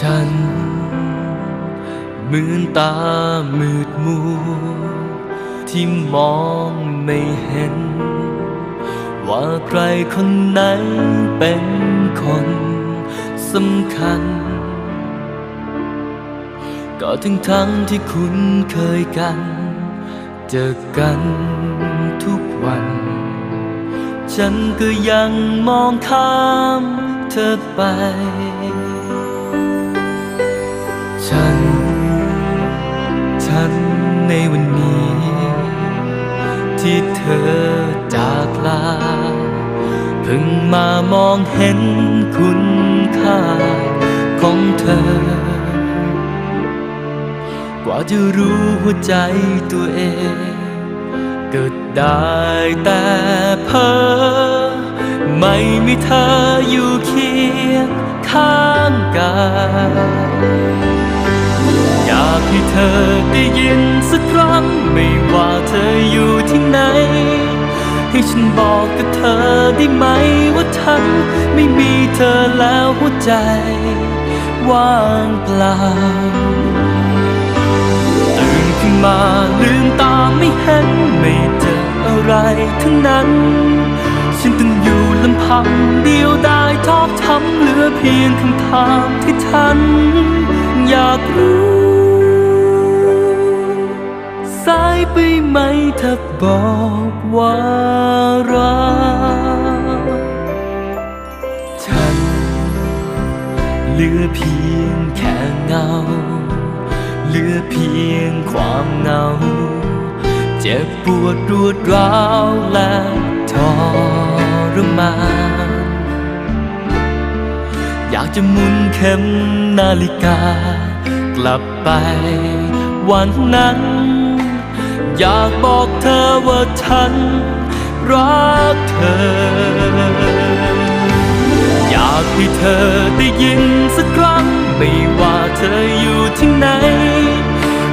ฉันเหมือนตามืดมัวที่มองไม่เห็น ว่าใครคนไหนเป็นคนสำคัญ ก็ถึงทั้งที่คุณเคยกัน เจอกันทุกวัน ฉันก็ยังมองข้ามเธอไป ฉัน ฉันในวันนี้ ที่เธอจากลา เพิ่งมามองเห็นคุณค่าของเธอ กว่าจะรู้หัวใจตัวเอง เกิดได้แต่เพ้อไม่มีเธออยู่เคียงข้างกาย ให้เธอได้ยินสักครั้ง ไม่ว่าเธออยู่ที่ไหน ให้ฉันบอกกับเธอได้ไหมว่าฉันไม่มีเธอแล้วหัวใจ ว่างเปล่า ตื่นขึ้นมาลืมตาไม่เห็นไม่เจออะไรทั้งนั้น ฉันต้องอยู่ลำพังเดียวดายทอกช้ำเหลือเพียงคำถามที่ฉัน อยากรู้ายไปไหมถ้าบอกว่ารักฉันเหลือเพียงแค่เงา เหลือเพียงความเงา เจ็บปวดรวดร้าวและทรมานอยากจะมุนเข็มนาฬิกากลับไปวันนั้น อยากบอกเธอว่าฉันรักเธอ อยากให้เธอได้ยินสักครั้ง ไม่ว่าเธออยู่ที่ไหน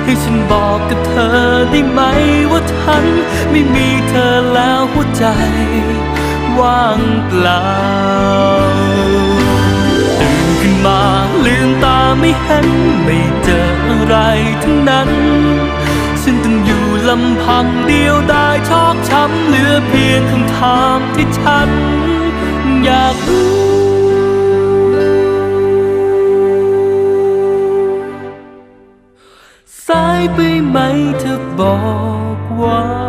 ให้ฉันบอกกับเธอได้ไหมว่าฉันไม่มีเธอแล้วหัวใจว่างเปล่าตื่นขึ้นมาลืมตาไม่เห็น ไม่เจออะไรทั้งนั้นำพังเดียวดายชอกช้ำเหลือเพียงคำถามที่ฉัน อยากรู้สายไปไหมเธอบอกว่า